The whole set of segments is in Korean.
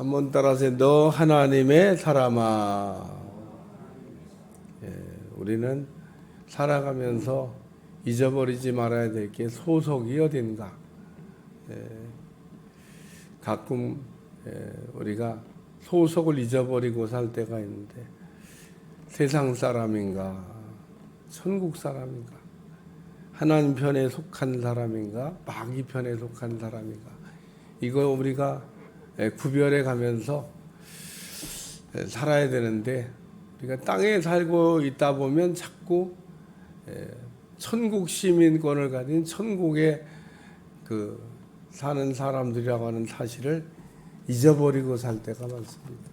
한번 따라서 너 하나님의 사람아. 예, 우리는 살아가면서 잊어버리지 말아야 될 게 소속이 어딘가. 예, 가끔 예, 우리가 소속을 잊어버리고 살 때가 있는데 세상 사람인가 천국 사람인가 하나님 편에 속한 사람인가 마귀 편에 속한 사람인가 이거 우리가 예, 구별해 가면서 예, 살아야 되는데 우리가 땅에 살고 있다 보면 자꾸 예, 천국 시민권을 가진 천국의 그 사는 사람들이라고 하는 사실을 잊어버리고 살 때가 많습니다.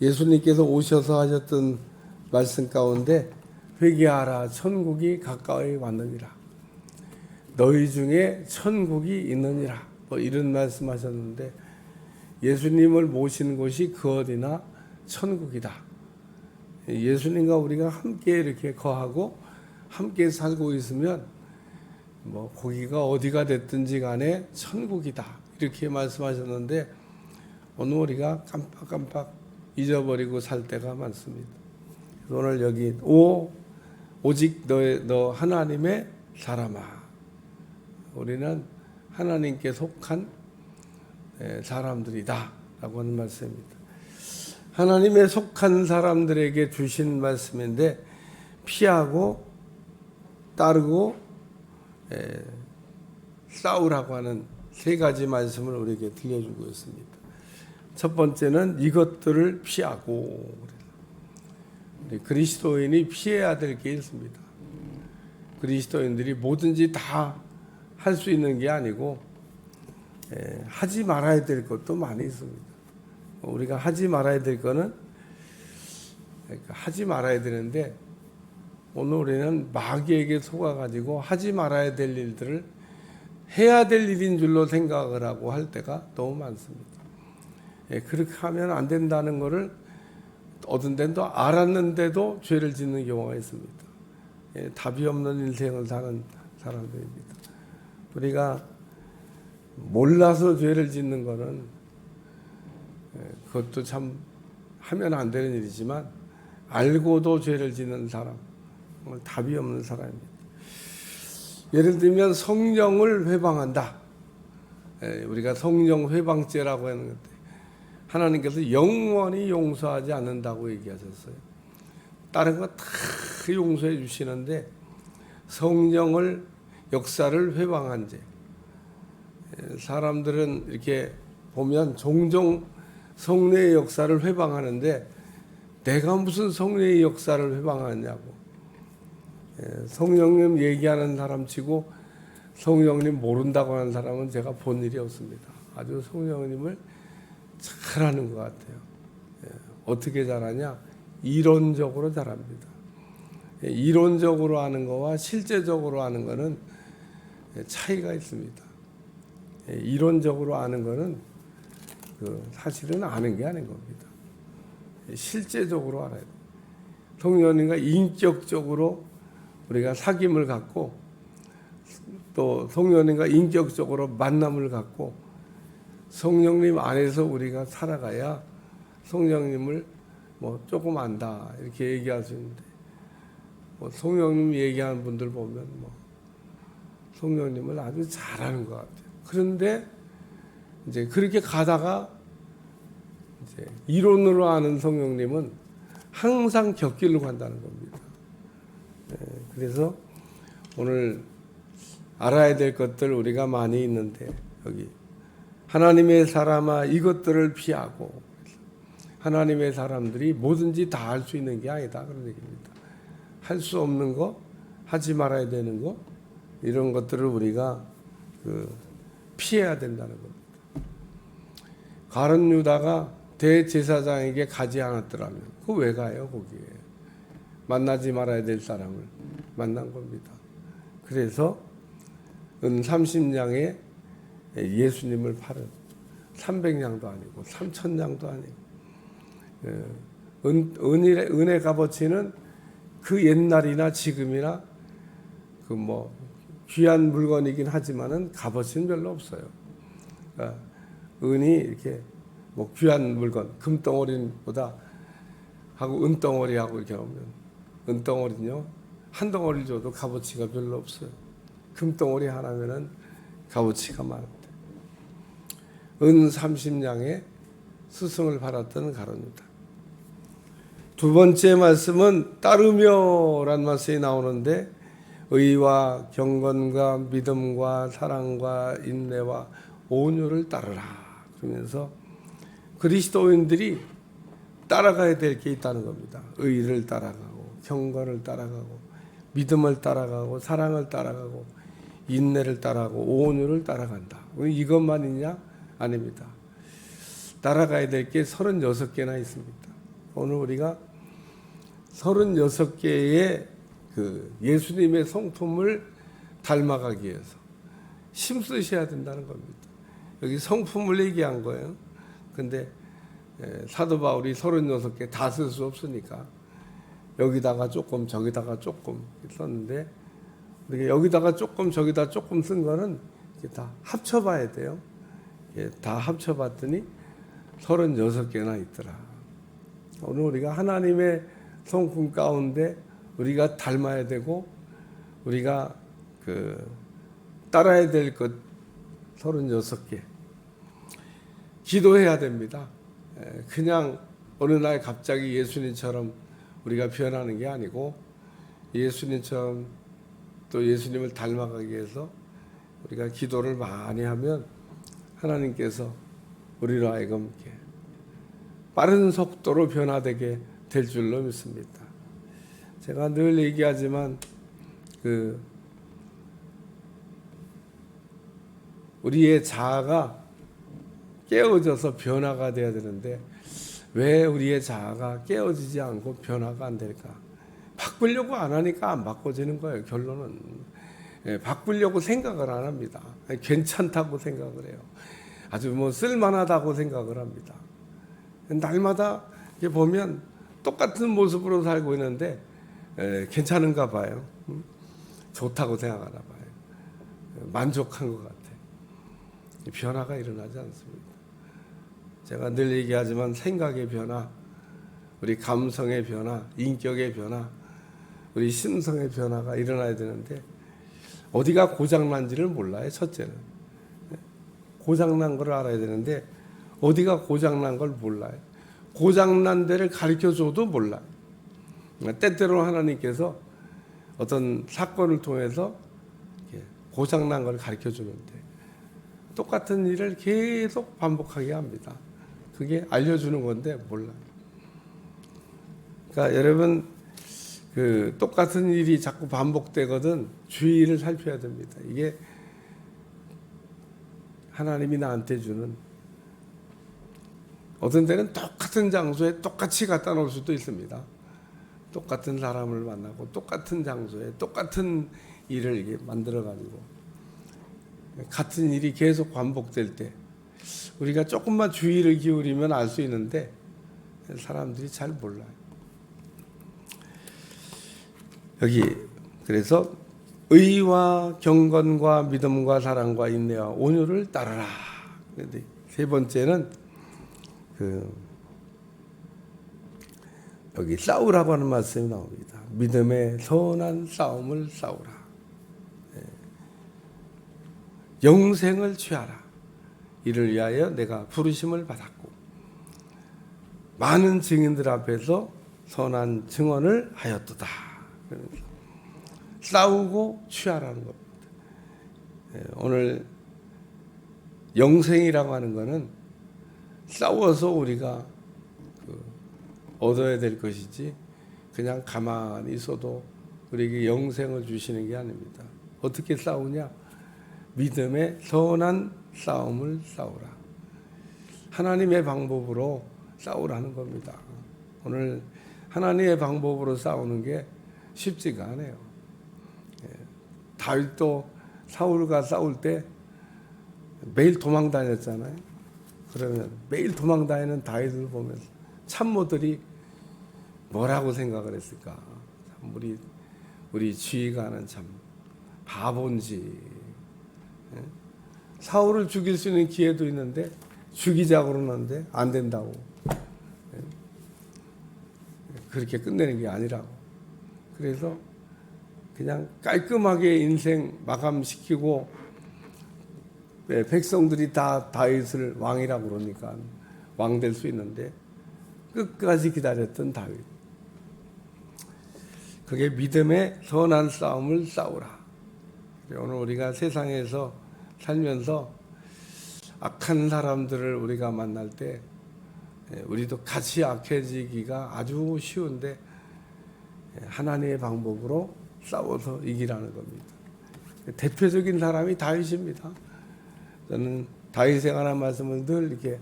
예수님께서 오셔서 하셨던 말씀 가운데 회개하라 천국이 가까이 왔느니라 너희 중에 천국이 있느니라 뭐 이런 말씀하셨는데 예수님을 모신 곳이 그 어디나 천국이다. 예수님과 우리가 함께 이렇게 거하고 함께 살고 있으면 뭐 거기가 어디가 됐든지 간에 천국이다 이렇게 말씀하셨는데 오늘 우리가 깜빡깜빡 잊어버리고 살 때가 많습니다. 오늘 여기 오 오직 너의 너 하나님의 사람아 우리는 하나님께 속한 에, 사람들이다라고 하는 말씀입니다. 하나님의 속한 사람들에게 주신 말씀인데 피하고 따르고 에, 싸우라고 하는 세 가지 말씀을 우리에게 들려주고 있습니다. 첫 번째는 이것들을 피하고 그리스도인이 피해야 될 게 있습니다. 그리스도인들이 뭐든지 다 할 수 있는 게 아니고 에, 하지 말아야 될 것도 많이 있습니다. 우리가 하지 말아야 될 거는 그러니까 하지 말아야 되는데 오늘 우리는 마귀에게 속아가지고 하지 말아야 될 일들을 해야 될 일인 줄로 생각을 하고 할 때가 너무 많습니다. 예, 그렇게 하면 안 된다는 것을 어떤 데는 또 알았는데도 죄를 짓는 경우가 있습니다. 예, 답이 없는 인생을 사는 사람들입니다. 우리가 몰라서 죄를 짓는 것은 예, 그것도 참 하면 안 되는 일이지만 알고도 죄를 짓는 사람 답이 없는 사람입니다. 예를 들면 성령을 회방한다. 예, 우리가 성령 회방죄라고 하는 건데 하나님께서 영원히 용서하지 않는다고 얘기하셨어요. 다른 거 다 용서해 주시는데 성령을 역사를 회방한 죄. 예, 사람들은 이렇게 보면 종종 성례의 역사를 회방하는데 내가 무슨 성례의 역사를 회방하냐고. 예, 성령님 얘기하는 사람 치고 성령님 모른다고 하는 사람은 제가 본 일이 없습니다. 아주 성령님을 잘하는 것 같아요. 예, 어떻게 잘하냐? 이론적으로 잘합니다. 예, 이론적으로 하는 거와 실제적으로 하는 거는 예, 차이가 있습니다. 예, 이론적으로 아는 거는 그 사실은 아는 게 아닌 겁니다. 예, 실제적으로 알아야 돼요. 성령님과 인격적으로 우리가 사귐을 갖고 또 성령님과 인격적으로 만남을 갖고 성령님 안에서 우리가 살아가야 성령님을 뭐 조금 안다 이렇게 얘기할 수 있는데 뭐 성령님 얘기하는 분들 보면 뭐 성령님을 아주 잘하는 것 같아요. 그런데 이제 그렇게 가다가 이제 이론으로 아는 성령님은 항상 격길로 간다는 겁니다. 네, 그래서 오늘 알아야 될 것들 우리가 많이 있는데 여기 하나님의 사람아 이것들을 피하고 하나님의 사람들이 뭐든지 다 할 수 있는 게 아니다 그런 얘기입니다. 할 수 없는 거 하지 말아야 되는 거 이런 것들을 우리가 그 피해야 된다는 겁니다. 가론 유다가 대제사장에게 가지 않았더라면 그 왜 가요 거기에 만나지 말아야 될 사람을 만난 겁니다. 그래서 은 30냥에 예수님을 팔은 300냥도 아니고 3천냥도 아니고 예, 은, 은의, 은의 값어치는 그 옛날이나 지금이나 그 뭐 귀한 물건이긴 하지만은 값어치는 별로 없어요. 그러니까 은이 이렇게 뭐 귀한 물건 금덩어리보다 하고 은덩어리하고 이렇게 하면 은덩어리는요 한 덩어리 줘도 값어치가 별로 없어요. 금덩어리 하나면은 값어치가 많은데 은 30냥에 스승을 받았던 가론유다. 두 번째 말씀은 따르며란 말씀이 나오는데 의와 경건과 믿음과 사랑과 인내와 온유를 따르라 그러면서 그리스도인들이 따라가야 될 게 있다는 겁니다. 의를 따라가고 경건을 따라가고 믿음을 따라가고 사랑을 따라가고 인내를 따라가고 온유를 따라간다. 이것만 있냐? 아닙니다. 따라가야 될 게 36개나 있습니다. 오늘 우리가 36개의 그 예수님의 성품을 닮아가기 위해서 힘쓰셔야 된다는 겁니다. 여기 성품을 얘기한 거예요. 근데 예, 사도 바울이 36개 다 쓸 수 없으니까 여기다가 조금 저기다가 조금 썼는데 우리가 여기다가 조금 저기다 조금 쓴 거는 다 합쳐봐야 돼요. 예, 다 합쳐봤더니 36개나 있더라. 오늘 우리가 하나님의 성품 가운데 우리가 닮아야 되고 우리가 그 따라야 될 것 36개 기도해야 됩니다. 에, 그냥 어느 날 갑자기 예수님처럼 우리가 변하는 게 아니고 예수님처럼 또 예수님을 닮아가기 위해서 우리가 기도를 많이 하면 하나님께서 우리로 하여금 빠른 속도로 변화되게 될 줄로 믿습니다. 제가 늘 얘기하지만 그 우리의 자아가 깨어져서 변화가 돼야 되는데 왜 우리의 자아가 깨어지지 않고 변화가 안 될까? 바꾸려고 안 하니까 안 바꿔지는 거예요. 결론은 예, 바꾸려고 생각을 안 합니다. 괜찮다고 생각을 해요. 아주 뭐 쓸만하다고 생각을 합니다. 날마다 보면 똑같은 모습으로 살고 있는데 에, 괜찮은가 봐요. 음? 좋다고 생각하나 봐요. 만족한 것 같아. 변화가 일어나지 않습니다. 제가 늘 얘기하지만 생각의 변화, 우리 감성의 변화, 인격의 변화, 우리 심성의 변화가 일어나야 되는데 어디가 고장난지를 몰라요. 첫째는 고장난 걸 알아야 되는데 어디가 고장난 걸 몰라요. 고장난 데를 가르쳐 줘도 몰라요. 때때로 하나님께서 어떤 사건을 통해서 고장난 걸 가르쳐 주는데 똑같은 일을 계속 반복하게 합니다. 그게 알려주는 건데 몰라요. 그러니까 여러분 그 똑같은 일이 자꾸 반복되거든 주의를 살펴야 됩니다. 이게 하나님이 나한테 주는 어떤 때는 똑같은 장소에 똑같이 갖다 놓을 수도 있습니다. 똑같은 사람을 만나고 똑같은 장소에 똑같은 일을 만들어 가지고 같은 일이 계속 반복될 때 우리가 조금만 주의를 기울이면 알 수 있는데 사람들이 잘 몰라요. 여기 그래서 의와 경건과 믿음과 사랑과 인내와 온유를 따르라. 세 번째는 그 여기 싸우라고 하는 말씀이 나옵니다. 믿음의 선한 싸움을 싸우라. 예. 영생을 취하라. 이를 위하여 내가 부르심을 받았고 많은 증인들 앞에서 선한 증언을 하였도다. 그러면서 싸우고 취하라는 겁니다. 예, 오늘 영생이라고 하는 것은 싸워서 우리가 그 얻어야 될 것이지 그냥 가만히 있어도 우리에게 영생을 주시는 게 아닙니다. 어떻게 싸우냐? 믿음의 선한 싸움을 싸우라. 하나님의 방법으로 싸우라는 겁니다. 오늘 하나님의 방법으로 싸우는 게 쉽지가 않아요. 예, 다윗도 사울과 싸울 때 매일 도망 다녔잖아요. 그러면 매일 도망 다니는 다윗을 보면서 참모들이 뭐라고 생각을 했을까? 참 우리 우리 지휘관은 참 바본지. 예? 사울을 죽일 수 있는 기회도 있는데 죽이자고 그러는데 안 된다고. 예. 그렇게 끝내는 게 아니라고. 그래서 그냥 깔끔하게 인생 마감시키고 예, 백성들이 다 다윗을 왕이라고 그러니까 왕 될 수 있는데 끝까지 기다렸던 다윗. 그게 믿음의 선한 싸움을 싸우라. 오늘 우리가 세상에서 살면서 악한 사람들을 우리가 만날 때 예, 우리도 같이 악해지기가 아주 쉬운데 예, 하나님의 방법으로 싸워서 이기라는 겁니다. 대표적인 사람이 다윗입니다. 저는 다윗에 관한 말씀을 늘 이렇게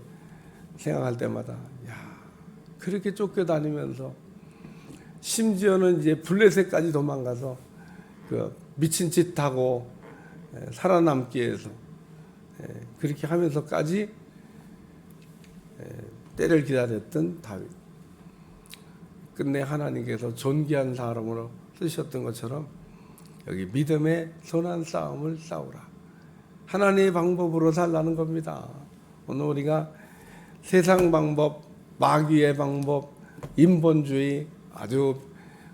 생각할 때마다 야 그렇게 쫓겨다니면서 심지어는 이제 블레셋까지 도망가서 그 미친 짓 하고 에, 살아남기 위해서 에, 그렇게 하면서까지 에, 때를 기다렸던 다윗. 끝내 하나님께서 존귀한 사람으로 쓰셨던 것처럼 여기 믿음의 선한 싸움을 싸우라. 하나님의 방법으로 살라는 겁니다. 오늘 우리가 세상 방법, 마귀의 방법, 인본주의 아주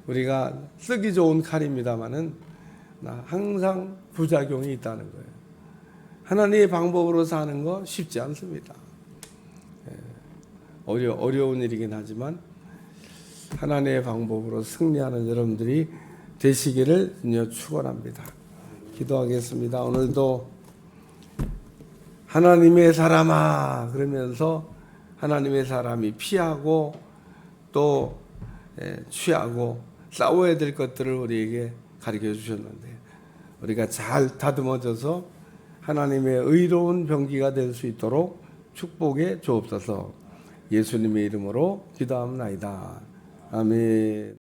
우리가 쓰기 좋은 칼입니다만은 나 항상 부작용이 있다는 거예요. 하나님의 방법으로 사는 거 쉽지 않습니다. 예, 어려 어려운 일이긴 하지만 하나님의 방법으로 승리하는 여러분들이 되시기를 축원합니다. 기도하겠습니다. 오늘도 하나님의 사람아 그러면서 하나님의 사람이 피하고 또 예, 취하고 싸워야 될 것들을 우리에게 가르쳐 주셨는데 우리가 잘 다듬어져서 하나님의 의로운 병기가 될 수 있도록 축복해 주옵소서. 예수님의 이름으로 기도합나이다. 아멘.